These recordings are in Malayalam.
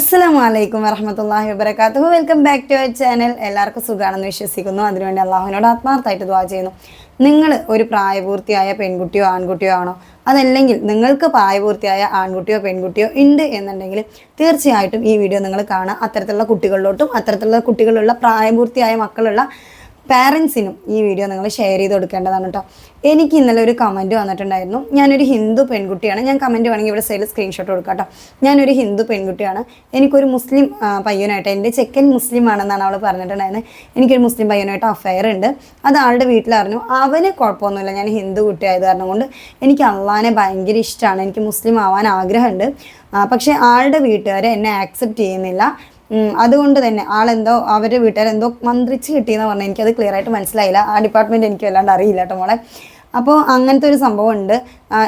അസ്സലാമു വലൈക്കും വരഹമത്തല്ലാഹി വബർക്കാത്തു welcome back to our channel എല്ലാവർക്കും സുഖമാണെന്ന് വിശ്വസിക്കുന്നു. അതിനുവേണ്ടി അള്ളാഹുവിനോട് ആത്മാർത്ഥമായിട്ട് ദ്വാ ചെയ്യുന്നു. നിങ്ങൾ ഒരു പ്രായപൂർത്തിയായ പെൺകുട്ടിയോ ആൺകുട്ടിയോ ആണോ? അതല്ലെങ്കിൽ നിങ്ങൾക്ക് പ്രായപൂർത്തിയായ ആൺകുട്ടിയോ പെൺകുട്ടിയോ ഉണ്ട് എന്നുണ്ടെങ്കിൽ തീർച്ചയായിട്ടും ഈ വീഡിയോ നിങ്ങൾ കാണുക. അത്തരത്തിലുള്ള കുട്ടികളിലോട്ടും അത്തരത്തിലുള്ള കുട്ടികളുള്ള പ്രായപൂർത്തിയായ മക്കളുള്ള പാരൻസിനും ഈ വീഡിയോ നിങ്ങൾ ഷെയർ ചെയ്ത് കൊടുക്കേണ്ടതാണ് കേട്ടോ. എനിക്ക് ഇന്നലെ ഒരു കമന്റ് വന്നിട്ടുണ്ടായിരുന്നു. ഞാനൊരു ഹിന്ദു പെൺകുട്ടിയാണ്. ഞാൻ കമന്റ് വേണമെങ്കിൽ ഇവിടെ സൈഡിൽ സ്ക്രീൻഷോട്ട് കൊടുക്കാം കേട്ടോ. ഞാനൊരു ഹിന്ദു പെൺകുട്ടിയാണ്. എനിക്കൊരു മുസ്ലിം പയ്യനായിട്ട് എന്റെ ചെക്കൻ മുസ്ലിം ആണെന്നാണ് അവൾ പറഞ്ഞിട്ടുണ്ടായിരുന്നത് എനിക്കൊരു മുസ്ലിം പയ്യനായിട്ട് അഫയർ ഉണ്ട്. അത് ആളുടെ വീട്ടിലറിഞ്ഞു അവന് കുഴപ്പമൊന്നുമില്ല. ഞാൻ ഹിന്ദു കുട്ടിയായത് കാരണം കൊണ്ട് എനിക്ക് അള്ളാനെ ഭയങ്കര ഇഷ്ടമാണ് എനിക്ക് മുസ്ലിം ആവാൻ ആഗ്രഹമുണ്ട്. പക്ഷേ ആളുടെ വീട്ടുകാർ എന്നെ ആക്സെപ്റ്റ് ചെയ്യുന്നില്ല. അതുകൊണ്ട് തന്നെ ആളെന്തോ അവരുടെ വീട്ടുകാർ എന്തോ മന്ത്രിച്ച് കിട്ടിയെന്ന് പറഞ്ഞാൽ എനിക്കത് ക്ലിയർ ആയിട്ട് മനസ്സിലായില്ല. ആ ഡിപ്പാർട്ട്മെന്റ് എനിക്ക് വല്ലാണ്ട് അറിയില്ല കേട്ടോ മോളെ. അപ്പോൾ അങ്ങനത്തെ ഒരു സംഭവം ഉണ്ട്.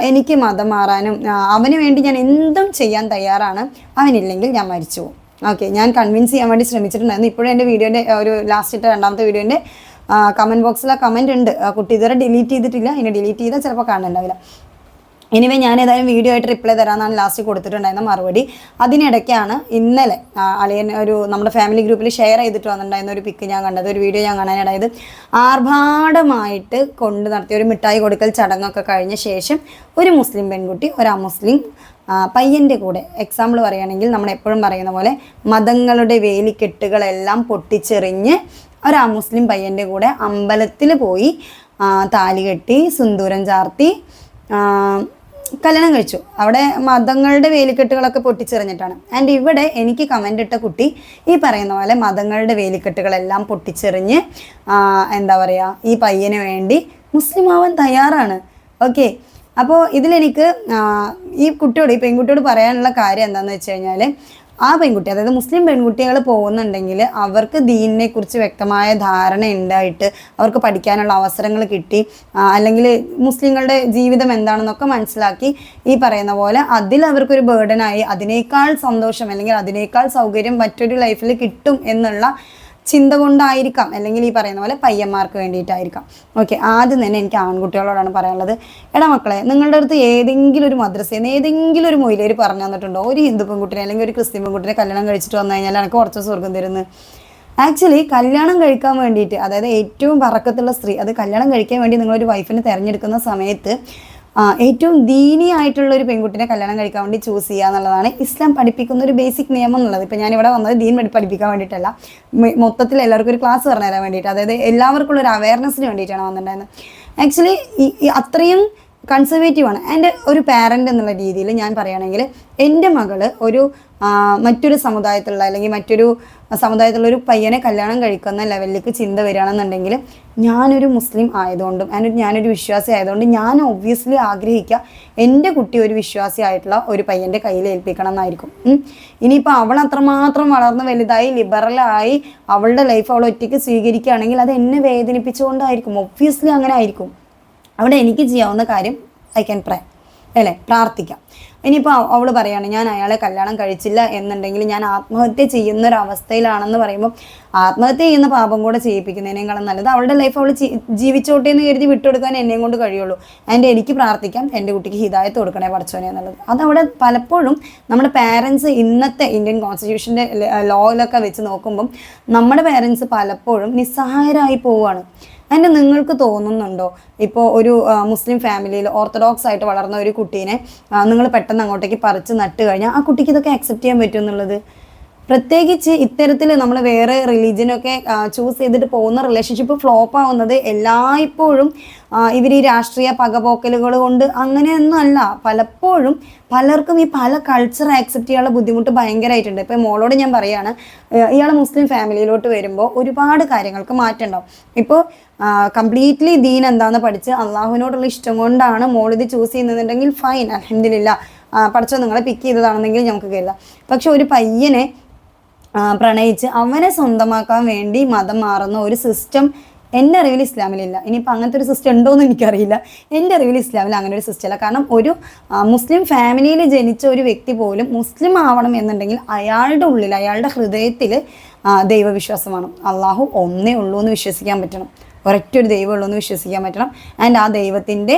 എനിക്ക് മതം മാറാനും അവന് വേണ്ടി ഞാൻ എന്തും ചെയ്യാൻ തയ്യാറാണ്. അവനില്ലെങ്കിൽ ഞാൻ മരിച്ചു ഓക്കെ ഞാൻ കൺവിൻസ് ചെയ്യാൻ വേണ്ടി ശ്രമിച്ചിട്ടുണ്ടായിരുന്നു. ഇപ്പോഴും എന്റെ വീഡിയോന്റെ ഒരു ലാസ്റ്റ് ഇട്ട രണ്ടാമത്തെ വീഡിയോന്റെ കമന്റ് ബോക്സിൽ ആ കമന്റ് ഉണ്ട്. കുട്ടി ഇതുവരെ ഡിലീറ്റ് ചെയ്തിട്ടില്ല. ഇനി ഡിലീറ്റ് ചെയ്താൽ ചിലപ്പോൾ കാണുന്നുണ്ടാവില്ല എനിവേ ഞാൻ ഏതായാലും വീഡിയോ ആയിട്ട് റിപ്ലൈ തരാമെന്നാണ് ലാസ്റ്റ് കൊടുത്തിട്ടുണ്ടായിരുന്ന മറുപടി. അതിനിടയ്ക്കാണ് ഇന്നലെ അളിയൻ ഒരു നമ്മുടെ ഫാമിലി ഗ്രൂപ്പിൽ ഷെയർ ചെയ്തിട്ട് വന്നിട്ടുണ്ടായിരുന്ന ഒരു പിക്ക് ഞാൻ കണ്ടത്. ഒരു വീഡിയോ ഞാൻ കാണാനിടയത് ആർഭാടമായിട്ട് കൊണ്ട് നടത്തിയ ഒരു മിഠായി കൊടുക്കൽ ചടങ്ങൊക്കെ കഴിഞ്ഞ ശേഷം ഒരു മുസ്ലിം പെൺകുട്ടി ഒരു അമുസ്ലിം പയ്യന്റെ കൂടെ എക്സാമ്പിൾ പറയുകയാണെങ്കിൽ നമ്മൾ എപ്പോഴും പറയുന്ന പോലെ മതങ്ങളുടെ വേലിക്കെട്ടുകളെല്ലാം പൊട്ടിച്ചെറിഞ്ഞ് ഒരു അമുസ്ലിം പയ്യന്റെ കൂടെ അമ്പലത്തിൽ പോയി താലി കെട്ടി സിന്ദൂരം ചാർത്തി കല്യാണം കഴിച്ചു. അവിടെ മതങ്ങളുടെ വേലിക്കെട്ടുകളൊക്കെ പൊട്ടിച്ചെറിഞ്ഞിട്ടാണ്. ആൻഡ് ഇവിടെ എനിക്ക് കമന്റ് ഇട്ട കുട്ടി ഈ പറയുന്ന പോലെ മതങ്ങളുടെ വേലിക്കെട്ടുകളെല്ലാം പൊട്ടിച്ചെറിഞ്ഞ് എന്താ പറയുക ഈ പയ്യന് വേണ്ടി മുസ്ലിം ആവാൻ തയ്യാറാണ്. ഓക്കെ അപ്പോൾ ഇതിലെനിക്ക് ഈ കുട്ടിയോട് ഈ പെൺകുട്ടിയോട് പറയാനുള്ള കാര്യം എന്താണെന്ന് വെച്ച് കഴിഞ്ഞാൽ ആ പെൺകുട്ടി അതായത് മുസ്ലിം പെൺകുട്ടികൾ പോകുന്നുണ്ടെങ്കിൽ അവർക്ക് ദീനിനെ കുറിച്ച് വ്യക്തമായ ധാരണ ഉണ്ടായിട്ട് അവർക്ക് പഠിക്കാനുള്ള അവസരങ്ങൾ കിട്ടി. അല്ലെങ്കിൽ മുസ്ലിങ്ങളുടെ ജീവിതം എന്താണെന്നൊക്കെ മനസ്സിലാക്കി ഈ പറയുന്ന പോലെ അതിൽ അവർക്കൊരു ബേർഡനായി അതിനേക്കാൾ സന്തോഷം അല്ലെങ്കിൽ അതിനേക്കാൾ സൗകര്യം മറ്റൊരു ലൈഫിൽ കിട്ടും എന്നുള്ള ചിന്ത കൊണ്ടായിരിക്കാം. അല്ലെങ്കിൽ ഈ പറയുന്ന പോലെ പയ്യന്മാർക്ക് വേണ്ടിയിട്ടായിരിക്കാം. ഓക്കെ ആദ്യം തന്നെ എനിക്ക് ആൺകുട്ടികളോടാണ് പറയാനുള്ളത്. എടാ മക്കളെ നിങ്ങളുടെ അടുത്ത് ഏതെങ്കിലും ഒരു മദ്രസയിൽ നിന്ന് ഏതെങ്കിലും ഒരു മൊയിലേര് പറഞ്ഞു തന്നിട്ടുണ്ടോ? ഒരു ഹിന്ദു പെൺകുട്ടിനെ അല്ലെങ്കിൽ ഒരു ക്രിസ്ത്യൻ പെൺകുട്ടിനെ കല്യാണം കഴിച്ചിട്ട് വന്നു കഴിഞ്ഞാൽ എനിക്ക് കുറച്ച് സ്വർഗം തരുന്നു? ആക്ച്വലി കല്യാണം കഴിക്കാൻ വേണ്ടിയിട്ട് അതായത് ഏറ്റവും പറക്കത്തുള്ള സ്ത്രീ അത് കല്യാണം കഴിക്കാൻ വേണ്ടി നിങ്ങളൊരു വൈഫിനെ തിരഞ്ഞെടുക്കുന്ന സമയത്ത് ഏറ്റവും ദീനിയായിട്ടുള്ള ഒരു പെൺകുട്ടിനെ കല്യാണം കഴിക്കാൻ വേണ്ടി ചൂസ് ചെയ്യുക എന്നുള്ളതാണ് ഇസ്ലാം പഠിപ്പിക്കുന്ന ഒരു ബേസിക് നിയമം എന്നുള്ളത്. ഇപ്പം ഞാനിവിടെ വന്നത് ദീൻ പഠി- പഠിപ്പിക്കാൻ വേണ്ടിയിട്ടല്ല. മൊത്തത്തിൽ എല്ലാവർക്കും ഒരു ക്ലാസ് പറഞ്ഞു തരാൻ വേണ്ടിയിട്ട്. അതായത് എല്ലാവർക്കുള്ള ഒരു അവയർനെസ്സിന് വേണ്ടിയിട്ടാണ് വന്നിട്ടുണ്ടായിരുന്നത്. ആക്ച്വലി ഈ അത്രയും കൺസർവേറ്റീവ് ആണ്. എന്റെ ഒരു പാരന്റ് എന്നുള്ള രീതിയിൽ ഞാൻ പറയുകയാണെങ്കിൽ എന്റെ മകൾ ഒരു മറ്റൊരു സമുദായത്തിലുള്ള അല്ലെങ്കിൽ മറ്റൊരു സമുദായത്തിലുള്ള ഒരു പയ്യനെ കല്യാണം കഴിക്കുന്ന ലെവലിലേക്ക് ചിന്ത വരികയാണെന്നുണ്ടെങ്കിൽ ഞാനൊരു മുസ്ലിം ആയതുകൊണ്ടും ഞാനൊരു ഞാനൊരു വിശ്വാസി ആയതുകൊണ്ട് ഞാൻ ഒബ്വിയസ്ലി ആഗ്രഹിക്കുക എന്റെ കുട്ടി ഒരു വിശ്വാസി ആയിട്ടുള്ള ഒരു പയ്യന്റെ കയ്യിൽ ഏൽപ്പിക്കണം എന്നായിരിക്കും. ഇനിയിപ്പോൾ അവൾ അത്രമാത്രം വളർന്ന് വലുതായി ലിബറലായി അവളുടെ ലൈഫ് അവൾ ഒറ്റയ്ക്ക് സ്വീകരിക്കുകയാണെങ്കിൽ അത് എന്നെ വേദനിപ്പിച്ചുകൊണ്ടായിരിക്കും. ഒബ്വിയസ്ലി അങ്ങനെ ആയിരിക്കും. അവിടെ എനിക്ക് ചെയ്യാവുന്ന കാര്യം ഐ ക്യാൻ പ്രേ അല്ലേ? പ്രാർത്ഥിക്കാം. ഇനിയിപ്പോൾ അവൾ പറയാണ് ഞാൻ അയാളെ കല്യാണം കഴിച്ചില്ല എന്നുണ്ടെങ്കിൽ ഞാൻ ആത്മഹത്യ ചെയ്യുന്ന ഒരു അവസ്ഥയിലാണെന്ന് പറയുമ്പോൾ ആത്മഹത്യ ചെയ്യുന്ന പാപം കൂടെ ചെയ്യിപ്പിക്കുന്നതിനേക്കാളും നല്ലത് അവളുടെ ലൈഫ് അവൾ ജീവിച്ചോട്ടെ എന്ന് കരുതി വിട്ടുകൊടുക്കാൻ എന്നെയും കൊണ്ട് കഴിയുള്ളൂ. അതിന്റെ എനിക്ക് പ്രാർത്ഥിക്കാം എന്റെ കുട്ടിക്ക് ഹിതായത്ത് കൊടുക്കണേ പഠിച്ചോനെ എന്നുള്ളത്. അതവിടെ പലപ്പോഴും നമ്മുടെ പാരൻസ് ഇന്നത്തെ ഇന്ത്യൻ കോൺസ്റ്റിറ്റ്യൂഷന്റെ ലോയിലൊക്കെ വെച്ച് നോക്കുമ്പം നമ്മുടെ പാരൻസ് പലപ്പോഴും നിസ്സഹായരായി പോവുകയാണ് അതിന്റെ നിങ്ങൾക്ക് തോന്നുന്നുണ്ടോ? ഇപ്പോൾ ഒരു മുസ്ലിം ഫാമിലിയിൽ ഓർത്തഡോക്സ് ആയിട്ട് വളർന്ന ഒരു കുട്ടീനെ നിങ്ങൾ പെട്ടെന്ന് അങ്ങോട്ടേക്ക് പറിച്ച് നട്ട് കഴിഞ്ഞാൽ ആ കുട്ടിക്ക് ഇതൊക്കെ അക്സെപ്റ്റ് ചെയ്യാൻ പറ്റും എന്നുള്ളത്? പ്രത്യേകിച്ച് ഇത്തരത്തിൽ നമ്മൾ വേറെ റിലീജിയനൊക്കെ ചൂസ് ചെയ്തിട്ട് പോകുന്ന റിലേഷൻഷിപ്പ് ഫ്ലോപ്പ് ആവുന്നത് എല്ലായ്പ്പോഴും ഇവർ ഈ രാഷ്ട്രീയ പകപോക്കലുകൾ കൊണ്ട് അങ്ങനെയൊന്നും അല്ല. പലപ്പോഴും പലർക്കും ഈ പല കൾച്ചർ ആക്സെപ്റ്റ് ചെയ്യാനുള്ള ബുദ്ധിമുട്ട് ഭയങ്കരമായിട്ടുണ്ട് ഇപ്പം മോളോട് ഞാൻ പറയാണ് ഇയാൾ മുസ്ലിം ഫാമിലിയിലോട്ട് വരുമ്പോൾ ഒരുപാട് കാര്യങ്ങൾക്ക് മാറ്റം ഉണ്ടാവും ഇപ്പോൾ കംപ്ലീറ്റ്ലി ദീൻ എന്താണെന്ന് പഠിച്ച് അള്ളാഹുവിനോടുള്ള ഇഷ്ടം കൊണ്ടാണ് മോൾ ഇത് ചൂസ് ചെയ്യുന്നുണ്ടെങ്കിൽ ഫൈൻ അലഹമില്ല പഠിച്ചോ നിങ്ങളെ പിക്ക് ചെയ്തതാണെന്നെങ്കിൽ നമുക്ക് കരുതാം. പക്ഷെ ഒരു പയ്യനെ പ്രണയിച്ച് അവനെ സ്വന്തമാക്കാൻ വേണ്ടി മതം മാറുന്ന ഒരു സിസ്റ്റം എന്റെ അറിവിൽ ഇസ്ലാമിലില്ല. ഇനിയിപ്പോൾ അങ്ങനത്തെ ഒരു സിസ്റ്റം ഉണ്ടോ എന്ന് എനിക്കറിയില്ല. എന്റെ അറിവിൽ ഇസ്ലാമിൽ അങ്ങനെ ഒരു സിസ്റ്റം ഇല്ല. കാരണം ഒരു മുസ്ലിം ഫാമിലിയിൽ ജനിച്ച ഒരു വ്യക്തി പോലും മുസ്ലിം ആവണം എന്നുണ്ടെങ്കിൽ അയാളുടെ ഉള്ളിൽ അയാളുടെ ഹൃദയത്തിൽ ദൈവവിശ്വാസമാണ്. അള്ളാഹു ഒന്നേ ഉള്ളൂ എന്ന് വിശ്വസിക്കാൻ പറ്റണം. ഒരൊറ്റ ഒരു ദൈവമുള്ളൂ എന്ന് വിശ്വസിക്കാൻ പറ്റണം. ആൻഡ് ആ ദൈവത്തിന്റെ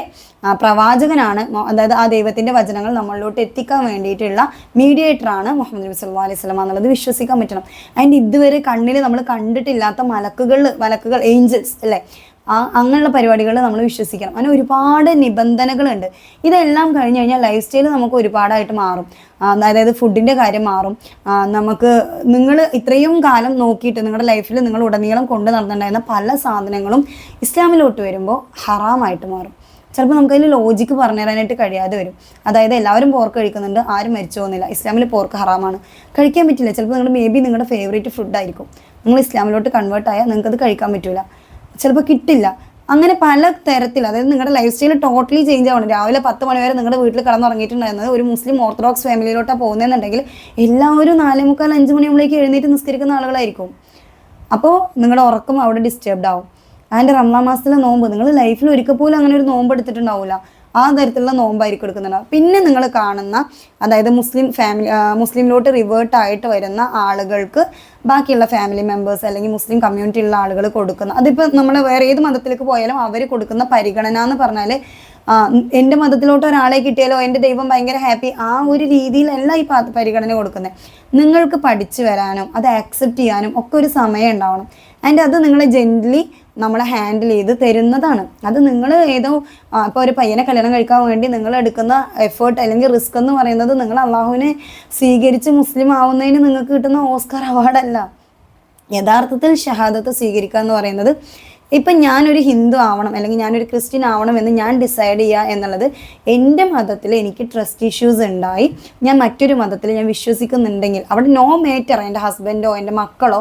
പ്രവാചകനാണ് അതായത് ആ ദൈവത്തിന്റെ വചനങ്ങൾ നമ്മളിലോട്ട് എത്തിക്കാൻ വേണ്ടിയിട്ടുള്ള മീഡിയേറ്ററാണ് മുഹമ്മദ് നബി സല്ലല്ലാഹു അലൈഹി സ്വലാം എന്നുള്ളത് വിശ്വസിക്കാൻ പറ്റണം. ആൻഡ് ഇതുവരെ കണ്ണിൽ നമ്മൾ കണ്ടിട്ടില്ലാത്ത മലക്കുകൾ മലക്കുകൾ ഏഞ്ചൽസ് അല്ലേ? അങ്ങനെയുള്ള പരിപാടികൾ നമ്മൾ വിശ്വസിക്കണം. അങ്ങനെ ഒരുപാട് നിബന്ധനകളുണ്ട്. ഇതെല്ലാം കഴിഞ്ഞ് കഴിഞ്ഞാൽ ലൈഫ് സ്റ്റൈൽ നമുക്ക് ഒരുപാടായിട്ട് മാറും. അതായത് ഫുഡിന്റെ കാര്യം മാറും. നമുക്ക് നിങ്ങൾ ഇത്രയും കാലം നോക്കിയിട്ട് നിങ്ങളുടെ ലൈഫിൽ നിങ്ങൾ ഉടനീളം കൊണ്ടു നടന്നിട്ടുണ്ടായിരുന്ന പല സാധനങ്ങളും ഇസ്ലാമിലോട്ട് വരുമ്പോൾ ഹറാമായിട്ട് മാറും. ചിലപ്പോൾ നമുക്കതിൽ ലോജിക്ക് പറഞ്ഞു തരാനായിട്ട് കഴിയാതെ വരും. അതായത് എല്ലാവരും പോർക്ക് കഴിക്കുന്നുണ്ട് ആരും മരിച്ചു പോകുന്നില്ല. ഇസ്ലാമിൽ പോർക്ക് ഹറാമാണ്. കഴിക്കാൻ പറ്റില്ല. ചിലപ്പോൾ നിങ്ങൾ മേ ബി നിങ്ങളുടെ ഫേവറേറ്റ് ഫുഡായിരിക്കും നിങ്ങൾ ഇസ്ലാമിലോട്ട് കൺവേർട്ട് ആയാൽ നിങ്ങൾക്കത് കഴിക്കാൻ പറ്റില്ല ചിലപ്പോൾ കിട്ടില്ല. അങ്ങനെ പല തരത്തിൽ അതായത് നിങ്ങളുടെ ലൈഫ് സ്റ്റൈൽ ടോട്ടലി ചേഞ്ച് ആവണം. രാവിലെ പത്ത് മണി വരെ നിങ്ങളുടെ വീട്ടിൽ കടന്നുറങ്ങിയിട്ടുണ്ടായിരുന്നത് ഒരു മുസ്ലിം ഓർത്തഡോക്സ് ഫാമിലിയിലോട്ടാണ് പോകുന്നതെന്നുണ്ടെങ്കിൽ എല്ലാവരും നാലേ മുക്കാൽ അഞ്ച് മണിയാകുമ്പോഴേക്ക് എഴുന്നേറ്റ് നിസ്കരിക്കുന്ന ആളുകളായിരിക്കും. അപ്പോൾ നിങ്ങളുടെ ഉറക്കം അവിടെ ഡിസ്റ്റർബ്ഡ് ആവും. അതിന്റെ റംലാ മാസത്തിലെ നോമ്പ് നിങ്ങൾ ലൈഫിൽ ഒരിക്കൽ പോലും അങ്ങനെ ഒരു നോമ്പ് എടുത്തിട്ടുണ്ടാവില്ല ആ തരത്തിലുള്ള നോമ്പായിരിക്കും എടുക്കുന്നുണ്ടാവും പിന്നെ നിങ്ങൾ കാണുന്ന അതായത് മുസ്ലിം ഫാമിലി മുസ്ലിമിലോട്ട് റിവേർട്ട് ആയിട്ട് വരുന്ന ആളുകൾക്ക് ബാക്കിയുള്ള ഫാമിലി മെമ്പേഴ്സ് അല്ലെങ്കിൽ മുസ്ലിം കമ്മ്യൂണിറ്റിയുള്ള ആളുകൾ കൊടുക്കുന്ന അതിപ്പോൾ നമ്മൾ വേറെ ഏത് മതത്തിലേക്ക് പോയാലും അവർ കൊടുക്കുന്ന പരിഗണന എന്ന് പറഞ്ഞാൽ എന്റെ മതത്തിലോട്ട് ഒരാളെ കിട്ടിയാലോ എന്റെ ദൈവം ഭയങ്കര ഹാപ്പി ആ ഒരു രീതിയിലല്ല ഈ പരിഗണന കൊടുക്കുന്നത് നിങ്ങൾക്ക് പഠിച്ചു വരാനും അത് ആക്സെപ്റ്റ് ചെയ്യാനും ഒക്കെ ഒരു സമയം ഉണ്ടാവണം. ആൻഡ് അത് നിങ്ങളെ ജെന്റ്ലി നമ്മളെ ഹാൻഡിൽ ചെയ്ത് തരുന്നതാണ്. അത് നിങ്ങൾ ഏതോ ഇപ്പോൾ ഒരു പയ്യനെ കല്യാണം കഴിക്കാൻ വേണ്ടി നിങ്ങൾ എടുക്കുന്ന എഫേർട്ട് അല്ലെങ്കിൽ റിസ്ക് എന്ന് പറയുന്നത് നിങ്ങൾ അള്ളാഹുവിനെ സ്വീകരിച്ച് മുസ്ലിം ആവുന്നതിന് നിങ്ങൾക്ക് കിട്ടുന്ന ഓസ്കാർ അവാർഡല്ല യഥാർത്ഥത്തിൽ ഷഹാദത്ത് സ്വീകരിക്കുക എന്ന് പറയുന്നത് ഇപ്പം ഞാനൊരു ഹിന്ദു ആവണം അല്ലെങ്കിൽ ഞാനൊരു ക്രിസ്ത്യൻ ആവണം എന്ന് ഞാൻ ഡിസൈഡ് ചെയ്യുക എന്നുള്ളത് എന്റെ മതത്തിൽ എനിക്ക് ട്രസ്റ്റ് ഇഷ്യൂസ് ഉണ്ടായി. ഞാൻ മറ്റൊരു മതത്തിൽ ഞാൻ വിശ്വസിക്കുന്നുണ്ടെങ്കിൽ അവിടെ നോ മാറ്റർ എന്റെ ഹസ്ബൻഡോ എന്റെ മക്കളോ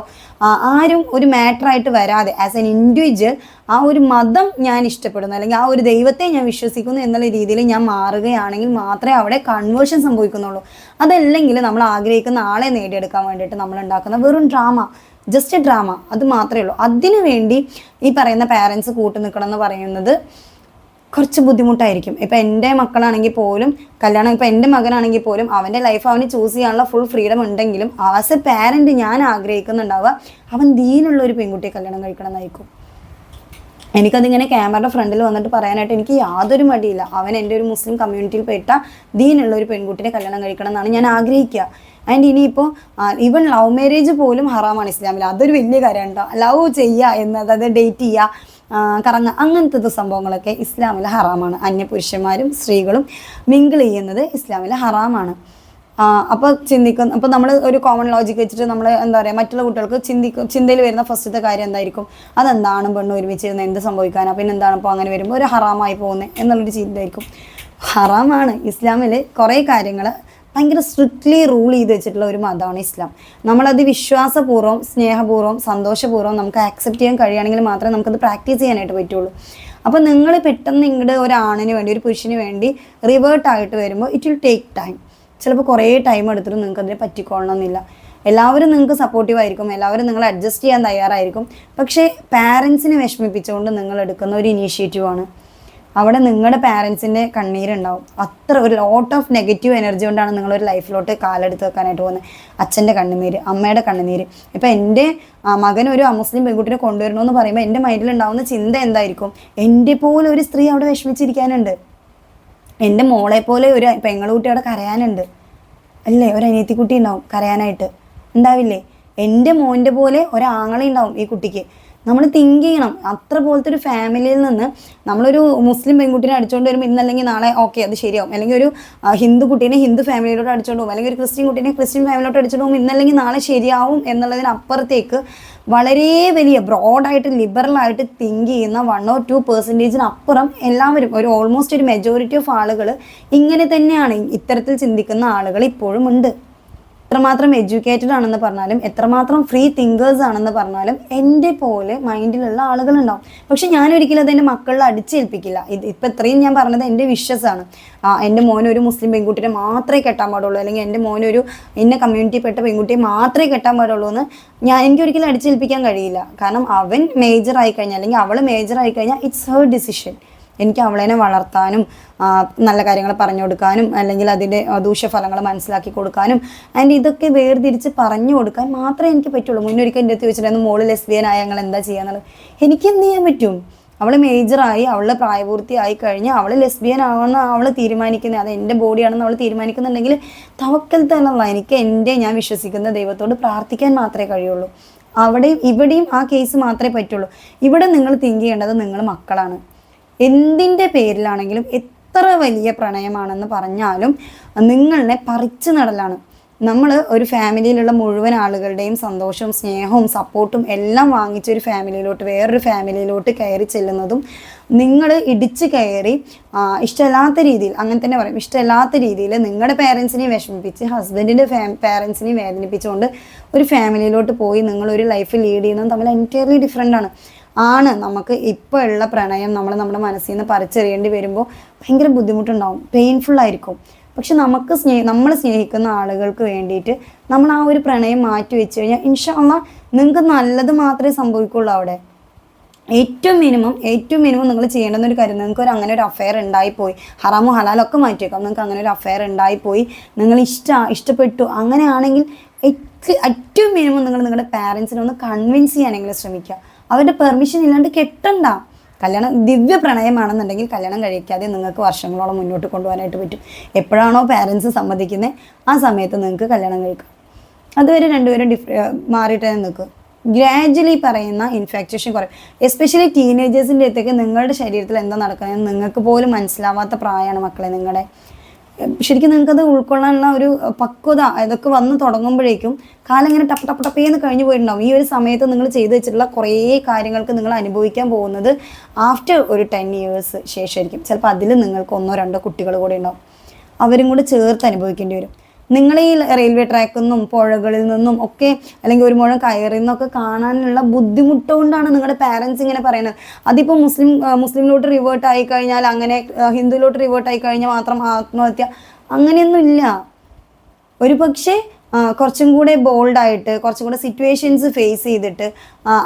ആരും ഒരു മാറ്ററായിട്ട് വരാതെ ആസ് എൻ ഇൻഡിവിജ്വൽ ആ ഒരു മതം ഞാൻ ഇഷ്ടപ്പെടുന്നു അല്ലെങ്കിൽ ആ ഒരു ദൈവത്തെ ഞാൻ വിശ്വസിക്കുന്നു എന്നുള്ള രീതിയിൽ ഞാൻ മാറുകയാണെങ്കിൽ മാത്രമേ അവിടെ കൺവേർഷൻ സംഭവിക്കുന്നുള്ളൂ. അതല്ലെങ്കിൽ നമ്മൾ ആഗ്രഹിക്കുന്ന ആളെ നേടിയെടുക്കാൻ വേണ്ടിയിട്ട് നമ്മൾ ഉണ്ടാക്കുന്ന വെറും ഡ്രാമ ജസ്റ്റ് ഡ്രാമ അത് മാത്രമേ ഉള്ളൂ. അതിനു വേണ്ടി ഈ പറയുന്ന പാരൻസ് കൂട്ടു നിൽക്കണം എന്ന് പറയുന്നത് കുറച്ച് ബുദ്ധിമുട്ടായിരിക്കും. ഇപ്പം എന്റെ മക്കളാണെങ്കിൽ പോലും കല്യാണം ഇപ്പം എന്റെ മകനാണെങ്കിൽ പോലും അവന്റെ ലൈഫ് അവന് ചൂസ് ചെയ്യാനുള്ള ഫുൾ ഫ്രീഡം ഉണ്ടെങ്കിലും ആസ് എ പാരന്റ് ഞാൻ ആഗ്രഹിക്കുന്നുണ്ടാവുക അവൻ ദീനുള്ള ഒരു പെൺകുട്ടിയെ കല്യാണം കഴിക്കണം എന്നായിരിക്കും എനിക്കതിങ്ങനെ ക്യാമറയുടെ ഫ്രണ്ടിൽ വന്നിട്ട് പറയാനായിട്ട് എനിക്ക് യാതൊരു മടിയില്ല. അവൻ എന്റെ ഒരു മുസ്ലിം കമ്മ്യൂണിറ്റിയിൽ പെട്ട ദീനുള്ള ഒരു പെൺകുട്ടിയെ കല്യാണം കഴിക്കണം എന്നാണ് ഞാൻ ആഗ്രഹിക്കുക. ആൻഡ് ഇനിയിപ്പോൾ ഈവൻ ലവ് മാരേജ് പോലും ഹറാമാണ് ഇസ്ലാമിൽ അതൊരു വലിയ കാര്യമാണ് കേട്ടോ ലവ് ചെയ്യുക എന്നത് അതായത് ഡേറ്റ് ചെയ്യുക കറങ്ങ അങ്ങനത്തെ സംഭവങ്ങളൊക്കെ ഇസ്ലാമിൽ ഹറാമാണ്. അന്യപുരുഷന്മാരും സ്ത്രീകളും മിങ്കിൾ ചെയ്യുന്നത് ഇസ്ലാമിൽ ഹറാമാണ്. അപ്പോൾ ചിന്തിക്കുന്ന അപ്പോൾ നമ്മൾ ഒരു കോമൺ ലോജിക്ക് വെച്ചിട്ട് നമ്മൾ എന്താ പറയുക മറ്റുള്ള കുട്ടികൾക്ക് ചിന്തിക്കും ചിന്തയിൽ വരുന്ന ഫസ്റ്റത്തെ കാര്യം എന്തായിരിക്കും? അതെന്താണ് പെണ്ണ് ഒരുമിച്ച് ഇരുന്ന് എന്ത് സംഭവിക്കാനാണ് പിന്നെ എന്താണ് ഇപ്പോൾ അങ്ങനെ വരുമ്പോൾ ഒരു ഹറാമായി പോകുന്നത് എന്നുള്ളൊരു ചിന്തയായിരിക്കും ഹറാമാണ് ഇസ്ലാമിൽ കുറേ കാര്യങ്ങൾ ഭയങ്കര സ്ട്രിക്ട്ലി റൂൾ ചെയ്ത് വെച്ചിട്ടുള്ള ഒരു മതമാണ് ഇസ്ലാം. നമ്മളത് വിശ്വാസപൂർവം സ്നേഹപൂർവം സന്തോഷപൂർവം നമുക്ക് ആക്സെപ്റ്റ് ചെയ്യാൻ കഴിയുകയാണെങ്കിൽ മാത്രമേ നമുക്കത് പ്രാക്ടീസ് ചെയ്യാനായിട്ട് പറ്റുള്ളൂ. അപ്പോൾ നിങ്ങൾ പെട്ടെന്ന് നിങ്ങളുടെ ഒരാണിന് വേണ്ടി ഒരു പുരുഷന് വേണ്ടി റിവേർട്ട് ആയിട്ട് വരുമ്പോൾ ഇറ്റ് വിൽ ടേക്ക് ടൈം ചിലപ്പോൾ കുറേ ടൈം എടുത്തിട്ട് നിങ്ങൾക്ക് അതിനെ പറ്റിക്കൊള്ളണമെന്നില്ല. എല്ലാവരും നിങ്ങൾക്ക് സപ്പോർട്ടീവ് ആയിരിക്കും എല്ലാവരും നിങ്ങൾ അഡ്ജസ്റ്റ് ചെയ്യാൻ തയ്യാറായിരിക്കും. പക്ഷേ പാരൻസിനെ വിഷമിപ്പിച്ചുകൊണ്ട് നിങ്ങൾ എടുക്കുന്ന ഒരു ഇനീഷ്യേറ്റീവാണ് അവിടെ നിങ്ങളുടെ പാരൻസിന്റെ കണ്ണീരുണ്ടാവും. അത്ര ഒരു ലോട്ട് ഓഫ് നെഗറ്റീവ് എനർജി കൊണ്ടാണ് നിങ്ങളൊരു ലൈഫിലോട്ട് കാലെടുത്ത് വെക്കാനായിട്ട് പോകുന്നത്. അച്ഛന്റെ കണ്ണുനീര് അമ്മയുടെ കണ്ണുനീര്. ഇപ്പം എന്റെ മകൻ ഒരു അമുസ്ലിം പെൺകുട്ടിനെ കൊണ്ടുവരണമെന്ന് പറയുമ്പോൾ എന്റെ മൈൻഡിൽ ഉണ്ടാകുന്ന ചിന്ത എന്തായിരിക്കും? എന്റെ പോലെ ഒരു സ്ത്രീ അവിടെ വിഷമിച്ചിരിക്കാനുണ്ട്. എന്റെ മോളെ പോലെ ഒരു പെങ്ങളുട്ടി അവിടെ കരയാനുണ്ട്. അല്ലേ? ഒരു അനിയത്തിക്കുട്ടി ഉണ്ടാവും കരയാനായിട്ട്. ഉണ്ടാവില്ലേ? എന്റെ മോന്റെ പോലെ ഒരാങ്ങളെ ഉണ്ടാവും ഈ കുട്ടിക്ക്. നമ്മൾ തിങ്ക് ചെയ്യണം. അത്ര പോലത്തെ ഒരു ഫാമിലിയിൽ നിന്ന് നമ്മളൊരു മുസ്ലിം പെൺകുട്ടീനെ അടിച്ചുകൊണ്ട് വരുമ്പോൾ ഇന്നല്ലെങ്കിൽ നാളെ ഓക്കെ അത് ശരിയാവും. അല്ലെങ്കിൽ ഒരു ഹിന്ദു കുട്ടീനെ ഹിന്ദു ഫാമിലിയിലോട്ട് അടിച്ചുകൊണ്ട് പോകും. അല്ലെങ്കിൽ ഒരു ക്രിസ്ത്യൻ കുട്ടീനെ ക്രിസ്ത്യൻ ഫാമിലിയിലോട്ട് അടിച്ചുകൊണ്ട് പോകും ഇന്നല്ലെങ്കിൽ നാളെ ശരിയാവും എന്നുള്ളതിനപ്പുറത്തേക്ക് വളരെ വലിയ ബ്രോഡായിട്ട് ലിബറലായിട്ട് തിങ്ക് ചെയ്യുന്ന വൺ ഓർ ടു പെർസെന്റേജിനപ്പുറം എല്ലാവരും ഒരു ഓൾമോസ്റ്റ് ഒരു മെജോറിറ്റി ഓഫ് ആളുകൾ ഇങ്ങനെ തന്നെയാണ് ഇത്തരത്തിൽ ചിന്തിക്കുന്ന ആളുകൾ ഇപ്പോഴും ഉണ്ട്. എത്രമാത്രം എഡ്യൂക്കേറ്റഡ് ആണെന്ന് പറഞ്ഞാലും എത്രമാത്രം ഫ്രീ തിങ്കേഴ്സ് ആണെന്ന് പറഞ്ഞാലും എന്റെ പോലെ മൈൻഡിലുള്ള ആളുകളുണ്ടാവും. പക്ഷെ ഞാൻ ഒരിക്കലും അത് എന്റെ മക്കളിൽ അടിച്ചേൽപ്പിക്കില്ല. ഇത് ഇപ്പം ഇത്രയും ഞാൻ പറഞ്ഞത് എന്റെ വിശ്വസാണ് എന്റെ മോൻ ഒരു മുസ്ലിം പെൺകുട്ടിയെ മാത്രമേ കെട്ടാൻ പാടുള്ളൂ. അല്ലെങ്കിൽ എന്റെ മോനൊരു ഇന്ന കമ്മ്യൂണിറ്റിപ്പെട്ട പെൺകുട്ടിയെ മാത്രമേ കെട്ടാൻ പാടുള്ളൂ എന്ന് ഞാൻ എനിക്ക് ഒരിക്കലും അടിച്ചേൽപ്പിക്കാൻ കഴിയില്ല. കാരണം അവൻ മേജർ ആയി കഴിഞ്ഞാൽ അല്ലെങ്കിൽ അവൾ മേജർ ആയി കഴിഞ്ഞാൽ ഇറ്റ്സ് ഹേർ ഡിസിഷൻ എനിക്ക് അവളേനെ വളർത്താനും നല്ല കാര്യങ്ങൾ പറഞ്ഞു കൊടുക്കാനും അല്ലെങ്കിൽ അതിന്റെ ദൂഷ്യഫലങ്ങൾ മനസ്സിലാക്കി കൊടുക്കാനും ആൻഡ് ഇതൊക്കെ വേർതിരിച്ച് പറഞ്ഞു കൊടുക്കാൻ മാത്രമേ എനിക്ക് പറ്റുള്ളൂ. മുന്നൊരിക്കൽ എന്റെ അടുത്ത് ചോദിച്ചിട്ടുണ്ടായിരുന്നു മോൾ ലെസ്ബിയൻ ആയ ഞങ്ങൾ എന്താ ചെയ്യാന്നുള്ളത്? എനിക്ക് എന്ത് ചെയ്യാൻ പറ്റും? അവൾ മേജറായി അവളുടെ പ്രായപൂർത്തിയായി കഴിഞ്ഞ് അവൾ ലെസ്ബിയൻ ആവണമെന്ന് അവൾ തീരുമാനിക്കുന്നത് അത് എന്റെ ബോഡിയാണെന്ന് അവൾ തീരുമാനിക്കുന്നുണ്ടെങ്കിൽ തവക്കൽ തന്നെ എനിക്ക് എന്റെ ഞാൻ വിശ്വസിക്കുന്ന ദൈവത്തോട് പ്രാർത്ഥിക്കാൻ മാത്രമേ കഴിയുള്ളൂ. അവിടെയും ഇവിടെയും ആ കേസ് മാത്രമേ പറ്റുള്ളൂ. ഇവിടെ നിങ്ങൾ തിങ്ക് ചെയ്യേണ്ടത് നിങ്ങൾ മക്കളാണ്. എന്തിന്റെ പേരിലാണെങ്കിലും എത്ര വലിയ പ്രണയമാണെന്ന് പറഞ്ഞാലും നിങ്ങളെ പറിച്ചു നടലാണ്. നമ്മൾ ഒരു ഫാമിലിയിലുള്ള മുഴുവൻ ആളുകളുടെയും സന്തോഷവും സ്നേഹവും സപ്പോർട്ടും എല്ലാം വാങ്ങിച്ച ഒരു ഫാമിലിയിലോട്ട് വേറൊരു ഫാമിലിയിലോട്ട് കയറി ചെല്ലുന്നതും നിങ്ങൾ ഇടിച്ച് കയറി ഇഷ്ടമില്ലാത്ത രീതിയിൽ അങ്ങനെ തന്നെ പറയും ഇഷ്ടമില്ലാത്ത രീതിയിൽ നിങ്ങളുടെ പേരൻസിനെ വിഷമിപ്പിച്ച് ഹസ്ബൻഡിന്റെ ഫാ പേരൻസിനെ വേദനിപ്പിച്ചുകൊണ്ട് ഒരു ഫാമിലിയിലോട്ട് പോയി നിങ്ങളൊരു ലൈഫ് ലീഡ് ചെയ്യുന്നതും തമ്മിൽ എന്റയർലി ഡിഫറെന്റ് ആണ്. ആണ് നമുക്ക് ഇപ്പോൾ ഉള്ള പ്രണയം നമ്മൾ നമ്മുടെ മനസ്സിൽ നിന്ന് പറിച്ചെറിയേണ്ടി വരുമ്പോൾ ഭയങ്കര ബുദ്ധിമുട്ടുണ്ടാവും പെയിൻഫുൾ ആയിരിക്കും. പക്ഷെ നമുക്ക് സ്നേഹ നമ്മൾ സ്നേഹിക്കുന്ന ആളുകൾക്ക് വേണ്ടിയിട്ട് നമ്മൾ ആ ഒരു പ്രണയം മാറ്റി വെച്ച് കഴിഞ്ഞാൽ ഇൻഷാല്ല നിങ്ങൾക്ക് നല്ലത് മാത്രമേ സംഭവിക്കുള്ളൂ അവിടെ. ഏറ്റവും മിനിമം ഏറ്റവും മിനിമം നിങ്ങൾ ചെയ്യേണ്ടുന്ന ഒരു കാര്യം നിങ്ങൾക്ക് ഒരു അങ്ങനെ ഒരു അഫെയർ ഉണ്ടായിപ്പോയി ഹറാമോ ഹലാലൊക്കെ മാറ്റിയേക്കാം. നിങ്ങൾക്ക് അങ്ങനെ ഒരു അഫെയർ ഉണ്ടായിപ്പോയി നിങ്ങൾ ഇഷ്ട ഇഷ്ടപ്പെട്ടു അങ്ങനെയാണെങ്കിൽ ഏറ്റവും മിനിമം നിങ്ങൾ നിങ്ങളുടെ പാരൻസിനെ ഒന്ന് കൺവിൻസ് ചെയ്യാനെങ്കിലും ശ്രമിക്കുക അവരുടെ പെർമിഷൻ ഇല്ലാണ്ട് കെട്ടണ്ട. കല്യാണം ദിവ്യ പ്രണയമാണെന്നുണ്ടെങ്കിൽ കല്യാണം കഴിക്കാതെ നിങ്ങൾക്ക് വർഷങ്ങളോളം മുന്നോട്ട് കൊണ്ടുപോകാനായിട്ട് പറ്റും. എപ്പോഴാണോ പാരൻസ് സമ്മതിക്കുന്നത് ആ സമയത്ത് നിങ്ങൾക്ക് കല്യാണം കഴിക്കാം. അതുവരെ രണ്ടുപേരും ഡിഫ് മാറിയിട്ട് നിൽക്കും. ഗ്രാജുവലി പറയുന്ന ഇൻഫെക്ഷൻ കുറയും. എസ്പെഷ്യലി ടീനേജേഴ്സിന്റെ അടുത്തേക്ക് നിങ്ങളുടെ ശരീരത്തിൽ എന്താ നടക്കുന്നത് നിങ്ങൾക്ക് പോലും മനസ്സിലാവാത്ത പ്രായമാണ് മക്കളെ നിങ്ങളുടെ. ശരിക്കും നിങ്ങൾക്കത് ഉൾക്കൊള്ളാനുള്ള ഒരു പക്വത ഇതൊക്കെ വന്ന് തുടങ്ങുമ്പോഴേക്കും കാലം ഇങ്ങനെ ടപ്പ് ടപ്പ് ടപ്പേന്ന് കഴിഞ്ഞു പോയിട്ടുണ്ടാവും. ഈ ഒരു സമയത്ത് നിങ്ങൾ ചെയ്തു വെച്ചിട്ടുള്ള കുറേ കാര്യങ്ങൾക്ക് നിങ്ങൾ അനുഭവിക്കാൻ പോകുന്നത് ആഫ്റ്റർ ഒരു ടെൻ ഇയേഴ്സ് ശേഷമായിരിക്കും. ചിലപ്പോൾ അതിൽ നിങ്ങൾക്ക് ഒന്നോ രണ്ടോ കുട്ടികൾ കൂടെ ഉണ്ടാവും. അവരും കൂടെ ചേർത്ത് അനുഭവിക്കേണ്ടി വരും. നിങ്ങൾ ഈ റെയിൽവേ ട്രാക്കിൽ നിന്നും പുഴകളിൽ നിന്നും ഒക്കെ അല്ലെങ്കിൽ ഒരു മുഴം കയറി നിന്നൊക്കെ കാണാനുള്ള ബുദ്ധിമുട്ട് കൊണ്ടാണ് നിങ്ങളുടെ പാരൻസ് ഇങ്ങനെ പറയുന്നത്. അതിപ്പോൾ മുസ്ലിം മുസ്ലിമിലോട്ട് റിവേർട്ട് ആയി കഴിഞ്ഞാൽ അങ്ങനെ ഹിന്ദുവിലോട്ട് റിവേർട്ട് ആയി കഴിഞ്ഞാൽ മാത്രം ആത്മഹത്യ. അങ്ങനെയൊന്നും ഇല്ല ഒരു പക്ഷേ കുറച്ചും കൂടെ ബോൾഡായിട്ട് കുറച്ചും കൂടെ സിറ്റുവേഷൻസ് ഫേസ് ചെയ്തിട്ട്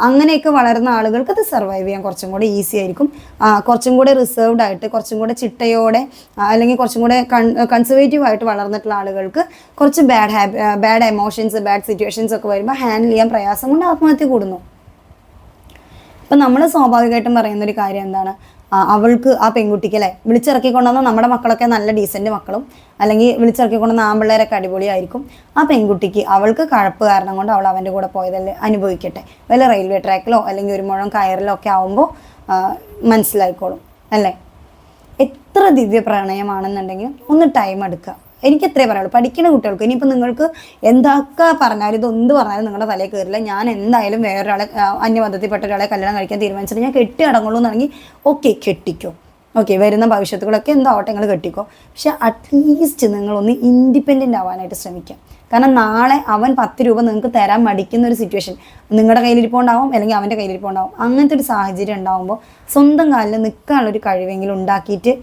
അങ്ങനെയൊക്കെ വളരുന്ന ആളുകൾക്ക് അത് സർവൈവ് ചെയ്യാൻ കുറച്ചും കൂടെ ഈസി ആയിരിക്കും. കുറച്ചും കൂടെ റിസർവ്ഡ് ആയിട്ട് കുറച്ചും കൂടെ ചിട്ടയോടെ അല്ലെങ്കിൽ കുറച്ചും കൂടെ കൺസർവേറ്റീവ് ആയിട്ട് വളർന്നിട്ടുള്ള ആളുകൾക്ക് കുറച്ച് bad habit bad emotions bad situations ഒക്കെ വരുമ്പോൾ ഹാൻഡിൽ ചെയ്യാൻ പ്രയാസം കൊണ്ട് ആത്മഹത്യ കൂടുന്നു. ഇപ്പം നമ്മൾ സ്വാഭാവികമായിട്ടും പറയുന്നൊരു കാര്യം എന്താണ്? അവൾക്ക് ആ പെൺകുട്ടിക്ക് അല്ലേ? വിളിച്ചിറക്കിക്കൊണ്ടുവന്ന നമ്മുടെ മക്കളൊക്കെ നല്ല ഡീസന്റ് മക്കളും. അല്ലെങ്കിൽ വിളിച്ചിറക്കി കൊണ്ടുവന്ന ആമ്പിള്ളേരൊക്കെ അടിപൊളിയായിരിക്കും. ആ പെൺകുട്ടിക്ക് അവൾക്ക് കഴപ്പ് കാരണം കൊണ്ട് അവൾ അവന്റെ കൂടെ പോയതല്ലേ അനുഭവിക്കട്ടെ. വല്ല റെയിൽവേ ട്രാക്കിലോ അല്ലെങ്കിൽ ഒരു മുഴം കയറിലോ ഒക്കെ ആവുമ്പോൾ മനസ്സിലായിക്കോളും. അല്ലേ? എത്ര ദിവ്യ പ്രണയമാണെന്നുണ്ടെങ്കിൽ ഒന്ന് ടൈം എടുക്കുക. എനിക്ക് എത്രേ പറയുള്ളൂ പഠിക്കുന്ന കുട്ടികൾക്ക് ഇനിയിപ്പോൾ നിങ്ങൾക്ക് എന്തൊക്കെ പറഞ്ഞാലും ഇത് എന്ത് പറഞ്ഞാലും നിങ്ങളുടെ തലയിൽ കയറില്ല. ഞാൻ എന്തായാലും വേറൊരാളെ അന്യമതത്തിൽപ്പെട്ട ഒരാളെ കല്യാണം കഴിക്കാൻ തീരുമാനിച്ചിട്ട് ഞാൻ കെട്ടി അടങ്ങുള്ളൂ എന്നാണെങ്കിൽ ഓക്കെ കെട്ടിക്കോ. ഓക്കെ വരുന്ന ഭവിഷ്യത്തുകളൊക്കെ എന്താവട്ടെ നിങ്ങൾ കെട്ടിക്കോ. പക്ഷെ അറ്റ്ലീസ്റ്റ് നിങ്ങളൊന്ന് ഇൻഡിപെൻഡന്റ് ആവാനായിട്ട് ശ്രമിക്കാം. കാരണം നാളെ അവൻ പത്ത് രൂപ നിങ്ങൾക്ക് തരാൻ മടിക്കുന്ന ഒരു സിറ്റുവേഷൻ നിങ്ങളുടെ കയ്യിലിരിപ്പുണ്ടാവും അല്ലെങ്കിൽ അവന്റെ കയ്യിലിരിപ്പുണ്ടാവും. അങ്ങനത്തെ ഒരു സാഹചര്യം ഉണ്ടാകുമ്പോൾ സ്വന്തം കാലിൽ നിൽക്കാനുള്ളൊരു കഴിവെങ്കിലും ഉണ്ടാക്കിയിട്ട്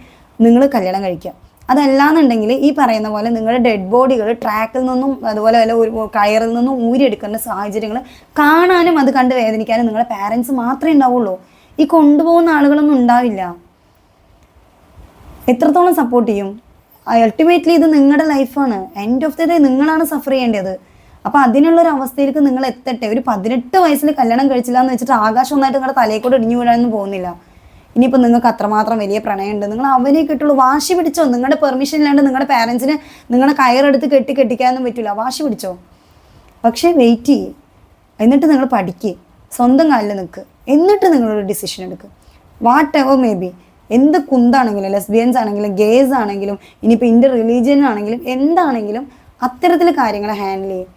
നിങ്ങൾ കല്യാണം കഴിക്കുക അതല്ലാന്നുണ്ടെങ്കിൽ ഈ പറയുന്ന പോലെ നിങ്ങളുടെ ഡെഡ് ബോഡികൾ ട്രാക്കിൽ നിന്നും അതുപോലെ വല്ല ഒരു കയറിൽ നിന്നും ഊരിയെടുക്കേണ്ട സാഹചര്യങ്ങൾ കാണാനും അത് കണ്ട് വേദനിക്കാനും നിങ്ങളുടെ പാരൻസ് മാത്രമേ ഉണ്ടാവുള്ളൂ. ഈ കൊണ്ടുപോകുന്ന ആളുകളൊന്നും ഉണ്ടാവില്ല. എത്രത്തോളം സപ്പോർട്ട് ചെയ്യും? അൾട്ടിമേറ്റ്ലി ഇത് നിങ്ങളുടെ ലൈഫാണ് എൻഡ് ഓഫ് ദി ഡേ നിങ്ങളാണ് സഫർ ചെയ്യേണ്ടത്. അപ്പോൾ അതിനുള്ളൊരു അവസ്ഥയിലേക്ക് നിങ്ങൾ എത്തട്ടെ. ഒരു പതിനെട്ട് വയസ്സിൽ കല്യാണം കഴിച്ചില്ല എന്ന് വെച്ചിട്ട് ആകാശം ഒന്നായിട്ട് നിങ്ങളുടെ തലയിൽ കൂടെ ഇടിഞ്ഞു വീഴാനൊന്നും പോകുന്നില്ല. ഇനിയിപ്പോൾ നിങ്ങൾക്ക് അത്രമാത്രം വലിയ പ്രണയമുണ്ട്. നിങ്ങൾ അവനെ കിട്ടുള്ളൂ. വാശി പിടിച്ചോ? നിങ്ങളുടെ പെർമിഷൻ ഇല്ലാണ്ട് നിങ്ങളുടെ പാരൻസിന് നിങ്ങളുടെ കയറെടുത്ത് കെട്ടി കെട്ടിക്കാനൊന്നും പറ്റില്ല വാശി പിടിച്ചോ? പക്ഷേ വെയിറ്റ് ചെയ്യേ. എന്നിട്ട് നിങ്ങൾ പഠിക്കുക സ്വന്തം കാലിൽ നിൽക്ക് എന്നിട്ട് നിങ്ങളൊരു ഡിസിഷൻ എടുക്കുക വാട്ട് എവർ മേ ബി എന്ത് കുന്താണെങ്കിലും ലെസ്ബിയൻസ് ആണെങ്കിലും ഗേസ് ആണെങ്കിലും ഇനിയിപ്പോൾ ഇന്റെ റിലീജിയൻ ആണെങ്കിലും എന്താണെങ്കിലും അത്തരത്തിൽ കാര്യങ്ങൾ ഹാൻഡിൽ ചെയ്യും.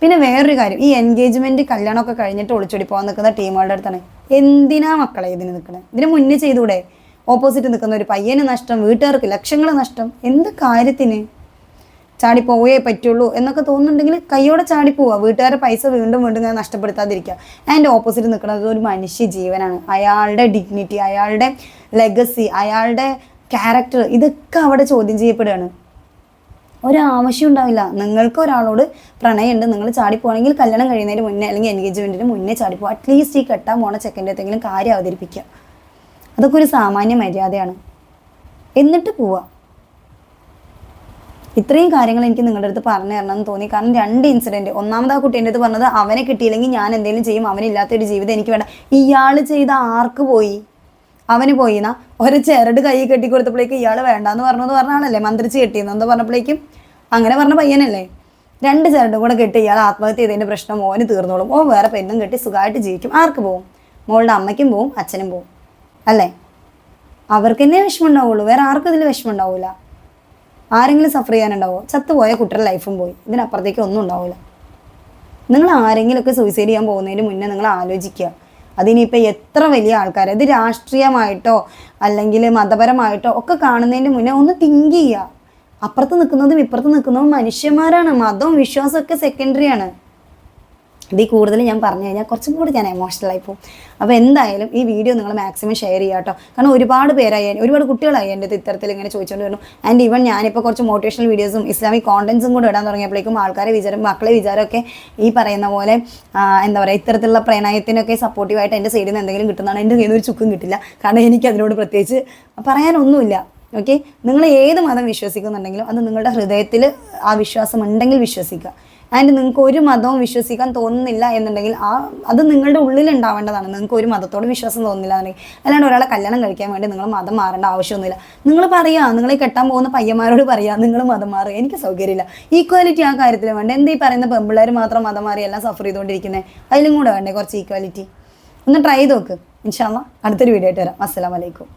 പിന്നെ വേറൊരു കാര്യം ഈ എൻഗേജ്മെന്റ് കല്യാണമൊക്കെ കഴിഞ്ഞിട്ട് ഒളിച്ചോടി പോകാൻ നിൽക്കുന്ന ടീമുകളുടെ അടുത്താണ്. എന്തിനാ മക്കളെ ഇതിന് നിൽക്കണേ? ഇതിന് മുന്നേ ചെയ്തുകൂടെ ഓപ്പോസിറ്റ് നിൽക്കുന്ന ഒരു പയ്യന് നഷ്ടം വീട്ടുകാർക്ക് ലക്ഷങ്ങൾ നഷ്ടം. എന്ത് കാര്യത്തിന്? ചാടി പോവേ പറ്റുള്ളൂ എന്നൊക്കെ തോന്നുന്നുണ്ടെങ്കിൽ കൈയോടെ ചാടി പോവുക. വീട്ടുകാരെ പൈസ വീണ്ടും വീണ്ടും ഞാൻ നഷ്ടപ്പെടുത്താതിരിക്കുക. ആൻഡ് ഓപ്പോസിറ്റ് നിൽക്കുന്നത് ഒരു മനുഷ്യ ജീവനാണ്. അയാളുടെ ഡിഗ്നിറ്റി അയാളുടെ ലെഗസി അയാളുടെ ക്യാരക്ടർ ഇതൊക്കെ അവിടെ ചോദ്യം ചെയ്യപ്പെടുകയാണ്. ഒരാവശ്യം ഉണ്ടാവില്ല. നിങ്ങൾക്ക് ഒരാളോട് പ്രണയമുണ്ട് നിങ്ങൾ ചാടിപ്പോവാണെങ്കിൽ കല്യാണം കഴിയുന്നതിന് മുന്നേ അല്ലെങ്കിൽ എൻഗേജ്മെന്റിന് മുന്നേ ചാടിപ്പോ അറ്റ്ലീസ്റ്റ് ഈ കെട്ടാൻ പോണ ചെക്കന്റെ എന്തെങ്കിലും കാര്യം അവതരിപ്പിക്കുക. അതൊക്കെ ഒരു സാമാന്യ മര്യാദയാണ്. എന്നിട്ട് പോവുക ഇത്രയും കാര്യങ്ങൾ എനിക്ക് നിങ്ങളുടെ അടുത്ത് പറഞ്ഞു തരണം എന്ന് തോന്നി. കാരണം രണ്ട് ഇൻസിഡന്റ് ഒന്നാമത് ആ കുട്ടീന്റെ അടുത്ത് പറഞ്ഞത് അവനെ കിട്ടിയില്ലെങ്കിൽ ഞാൻ എന്തെങ്കിലും ചെയ്യും അവനില്ലാത്തൊരു ജീവിതം എനിക്ക് വേണ്ട. ഇയാൾ ചെയ്ത ആർക്ക് പോയി? അവന് പോയിന ഒരു ചേരട് കൈ കെട്ടി കൊടുത്തപ്പോഴേക്കും ഇയാൾ വേണ്ടാന്ന് പറഞ്ഞു എന്ന് പറഞ്ഞാണല്ലേ മന്ത്രിച്ച് കെട്ടിയെന്ന് പറഞ്ഞപ്പോഴേക്കും. അങ്ങനെ പറഞ്ഞ പയ്യനല്ലേ? രണ്ട് ചരടും കൂടെ കെട്ടി ഇയാൾ ആത്മഹത്യ ചെയ്തതിന്റെ പ്രശ്നം മോന് തീർന്നോളും. ഓ വേറെ പെണ്ണും കെട്ടി സുഖമായിട്ട് ജീവിക്കും. ആർക്ക് പോവും? മോളുടെ അമ്മയ്ക്കും പോവും അച്ഛനും പോവും. അല്ലേ? അവർക്ക് തന്നെ വിഷമം ഉണ്ടാവുള്ളൂ വേറെ ആർക്കും ഇതിൽ വിഷമം ഉണ്ടാവില്ല ആരെങ്കിലും സഫർ ചെയ്യാനുണ്ടാവോ? ചത്തുപോയ കുട്ടിയുടെ ലൈഫും പോയി. ഇതിനപ്പുറത്തേക്ക് ഒന്നും ഉണ്ടാവില്ല നിങ്ങൾ ആരെങ്കിലുമൊക്കെ സൂയിസൈഡ് ചെയ്യാൻ പോകുന്നതിന് മുന്നേ നിങ്ങൾ ആലോചിക്കുക. അതിനിപ്പോൾ എത്ര വലിയ ആൾക്കാർ അത് രാഷ്ട്രീയമായിട്ടോ അല്ലെങ്കിൽ മതപരമായിട്ടോ ഒക്കെ കാണുന്നതിന് മുന്നേ ഒന്ന് തിങ്ക് ചെയ്യുക അപ്പുറത്ത് നിൽക്കുന്നതും ഇപ്പുറത്ത് നിൽക്കുന്നതും മനുഷ്യന്മാരാണ്. മതവും വിശ്വാസമൊക്കെ സെക്കൻഡറി ആണ്. ഇതിൽ കൂടുതൽ ഞാൻ പറഞ്ഞു കഴിഞ്ഞാൽ കുറച്ചും കൂടി ഞാൻ ആയി പോകും. അപ്പോൾ എന്തായാലും ഈ വീഡിയോ നിങ്ങൾ മാക്സിമം ഷെയർ ചെയ്യുക കേട്ടോ. കാരണം ഒരുപാട് പേരായി ഒരുപാട് കുട്ടികളായി എന്റെ ഇത്തരത്തിൽ ഇങ്ങനെ ചോദിച്ചുകൊണ്ട് വരുന്നു. ആൻഡ് ഈവൻ ഞാനിപ്പോൾ കുറച്ച് മോട്ടിവേഷണൽ വീഡിയോസും ഇസ്ലാമിക് കോണ്ടൻസും കൂടെ ഇടാൻ തുടങ്ങിയപ്പോഴേക്കും ആൾക്കാരെ വിചാരം മക്കളെ വിചാരമൊക്കെ ഈ പറയുന്ന പോലെ എന്താ പറയുക ഇത്തരത്തിലുള്ള പ്രണയത്തിനൊക്കെ സപ്പോർട്ടീവായിട്ട് എന്റെ സൈഡിൽ നിന്ന് എന്തെങ്കിലും കിട്ടുന്നതാണ് എന്റെ കയ്യിൽ ഒരു ചുക്കും കിട്ടില്ല. കാരണം എനിക്ക് അതിനോട് പ്രത്യേകിച്ച് പറയാനൊന്നുമില്ല. ഓക്കെ നിങ്ങൾ ഏത് മതം വിശ്വസിക്കുന്നുണ്ടെങ്കിലും അത് നിങ്ങളുടെ ഹൃദയത്തിൽ ആ വിശ്വാസം ഉണ്ടെങ്കിൽ വിശ്വസിക്കുക. ആൻഡ് നിങ്ങൾക്ക് ഒരു മതവും വിശ്വസിക്കാൻ തോന്നുന്നില്ല എന്നുണ്ടെങ്കിൽ ആ അത് നിങ്ങളുടെ ഉള്ളിൽ ഉണ്ടാവേണ്ടതാണ് നിങ്ങൾക്ക് ഒരു മതത്തോട് വിശ്വാസം തോന്നുന്നില്ല എന്നുണ്ടെങ്കിൽ. അല്ലാണ്ട് ഒരാളെ കല്യാണം കഴിക്കാൻ വേണ്ടി നിങ്ങൾ മതം മാറേണ്ട ആവശ്യമൊന്നുമില്ല. നിങ്ങൾ പറയുക നിങ്ങളെ കെട്ടാൻ പോകുന്ന പയ്യന്മാരോട് പറയുക നിങ്ങൾ മതം മാറുക. എനിക്ക് സൗകര്യമില്ല. ഈക്വാലിറ്റി ആ കാര്യത്തിൽ വേണ്ട? എന്താ ഈ പറയുന്ന പെമ്പിള്ളേർ മാത്രം മതം മാറി എല്ലാം സഫർ ചെയ്തുകൊണ്ടിരിക്കുന്നത് അതിലും കൂടെ വേണ്ടേ കുറച്ച് ഈക്വാലിറ്റി ഒന്ന് ട്രൈ ചെയ്ത് നോക്ക്. ഇൻഷാല്ല അടുത്തൊരു വീഡിയോ ആയിട്ട് വരാം. അസ്സലാമലൈക്കും